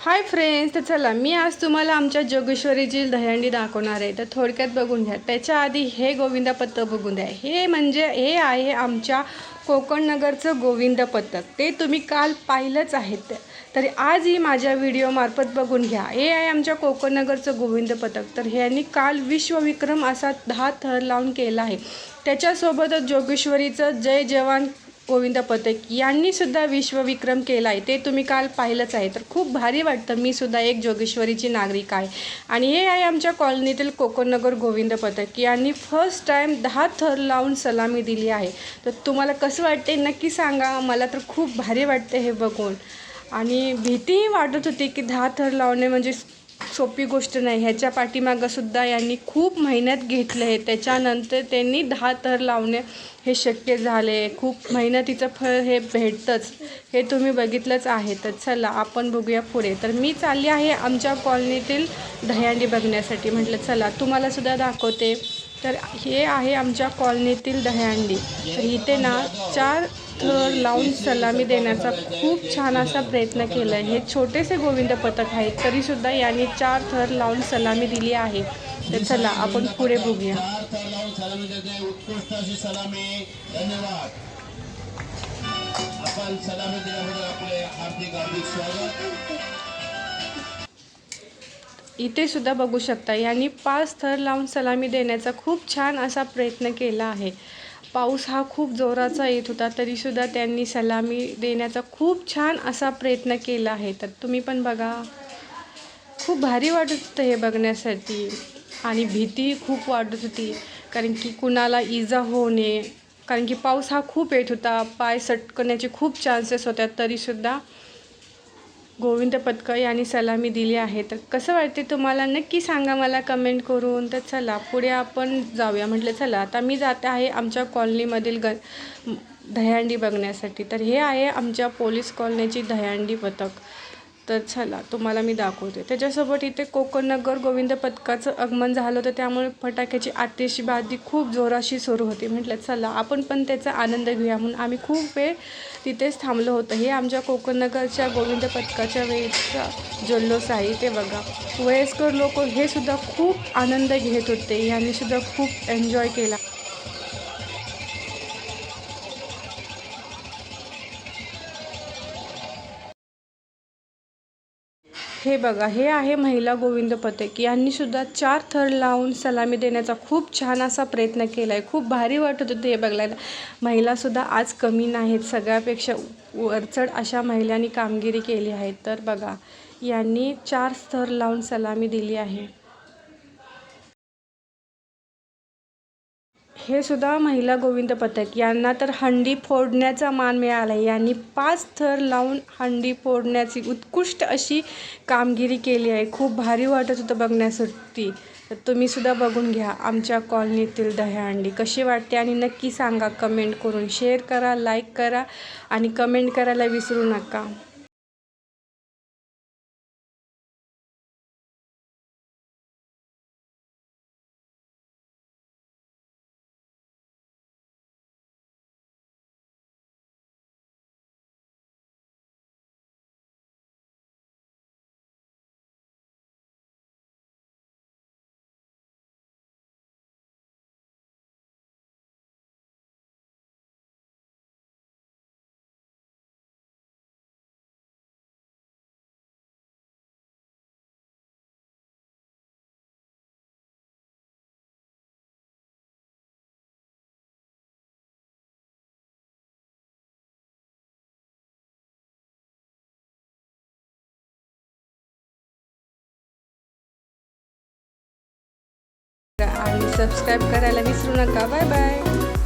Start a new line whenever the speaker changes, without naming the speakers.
Hi friends तर चला मी आज तुम्हाला आमच्या जोगेश्वरीची दह्यांडी दाखवणार आहे. तर थोडक्यात बघून घ्या. त्याच्या आधी हे गोविंदा पथक बघून द्या. हे म्हणजे हे आहे आमच्या कोकणनगरचं गोविंद पथक. ते तुम्ही काल पाहिलंच आहेत. तरी आजही माझ्या व्हिडिओमार्फत बघून घ्या. हे आहे आमच्या कोकणनगरचं गोविंद पथक. तर ह्यांनी काल विश्वविक्रम असा दहा थर लावून केला आहे. त्याच्यासोबतच जोगेश्वरीचं जय जवान गोविंद पथक यांनी सुद्धा विश्वविक्रम केला आहे ते तुम्ही काल पाहिलंच आहे. तर खूप भारी वाटतं. मी सुद्धा एक जोगेश्वरीची नागरिक आहे. आणि हे आहे आमच्या कॉलनीतील कोकणनगर गोविंद पथक यांनी फर्स्ट टाईम दहा थर लावून सलामी दिली आहे. तर तुम्हाला कसं वाटते नक्की सांगा. मला तर खूप भारी वाटते हे बघून. आणि भीतीही वाटत होती की दहा थर लावणे म्हणजे सोपी गोष्ट नाही. ह्याच्या पाठीमागंसुद्धा यांनी खूप मेहनत घेतलं आहे. त्याच्यानंतर त्यांनी दहा थर लावणे हे शक्य झाले. खूप मेहनतीचं फळ हे भेटतंच. हे तुम्ही बघितलंच आहे. तर चला आपण बघूया पुढे. तर मी चालली आहे आमच्या कॉलनीतील दह्यांडी बघण्यासाठी. म्हटलं चला तुम्हालासुद्धा दाखवते. तर हे आहे आमच्या कॉलनीतील दह्यांडी तर इथे ना चार थर लावून सलामी देण्याचा खूप छान असा प्रयत्न केला आहे हे छोटेसे गोविंद पथक आहे तरीसुद्धा यांनी चार थर लावून सलामी दिली आहे. तर चला आपण पुढे बघूया.
आपण सलामी दिल्याबद्दल आपले हार्दिक हार्दिक स्वागत.
इथे सुद्धा बघू शकता यांनी पाच थर लावून सलामी देण्याचा खूप छान असा प्रयत्न केला आहे. पाऊस हा खूप जोराचा येत होता तरीसुद्धा त्यांनी सलामी देण्याचा खूप छान असा प्रयत्न केला आहे. तर तुम्ही पण बघा. खूप भारी वाटत होतं हे बघण्यासाठी आणि भीती खूप वाटत होती कारण की कुणाला इजा होणे कारण की पाऊस हा खूप येत होता पाय सटकण्याचे खूप चान्सेस होत्या तरीसुद्धा गोविंद पदक यांनी सलामी दिली आहे. तर कसं वाटते तुम्हाला? नक्की सांगा मला कमेंट करून. तर चला पुढे आपण जाऊया. म्हटलं चला आता मी जाते आहे आमच्या कॉलनीमधील ग दह्यांडी बघण्यासाठी. तर हे आहे आमच्या पोलीस कॉलनीची दह्यांडी पथक. तर चला तुम्हाला मी दाखवते. त्याच्यासोबत इथे कोकणनगर गोविंद पथकाचं आगमन झालं होतं. त्यामुळे फटाक्याची आतिषबाजी खूप जोराशी सुरू होती. म्हटलं चला आपण पण त्याचा आनंद घेऊया. म्हणून आम्ही खूप वेळ तिथेच थांबलो होतं. हे आमच्या कोकणनगरच्या गोविंद पथकाच्या वेळेचा जल्लोष आहे. ते बघा वयस्कर लोक हे सुद्धा खूप आनंद घेत होते. यांनी सुद्धा खूप एन्जॉय केला. हे बघा हे आहे महिला गोविंद पथक. यांनी सुद्धा चार थर लावून सलामी देण्याचा खूप छान असा प्रयत्न केला आहे खूप भारी वाटत होतं हे बघायला महिलासुद्धा आज कमी नाहीत. सगळ्यापेक्षा वरचढ अशा महिलांनी कामगिरी केली आहे. तर बघा यांनी चार थर लावून सलामी दिली आहे. हे सुद्धा महिला गोविंद पथक. यांना तर हंडी फोडण्याचा मान मिळाला आहे यांनी पाच थर लावून हंडी फोडण्याची उत्कृष्ट अशी कामगिरी केली आहे. खूप भारी वाटत होतं बघण्यासाठी. तर तुम्हीसुद्धा बघून घ्या आमच्या कॉलनीतील दह्याहंडी कशी वाटते आणि नक्की सांगा. कमेंट करून शेअर करा लाईक करा आणि कमेंट करायला विसरू नका. आणि सबस्क्राईब करायला विसरू नका. Bye bye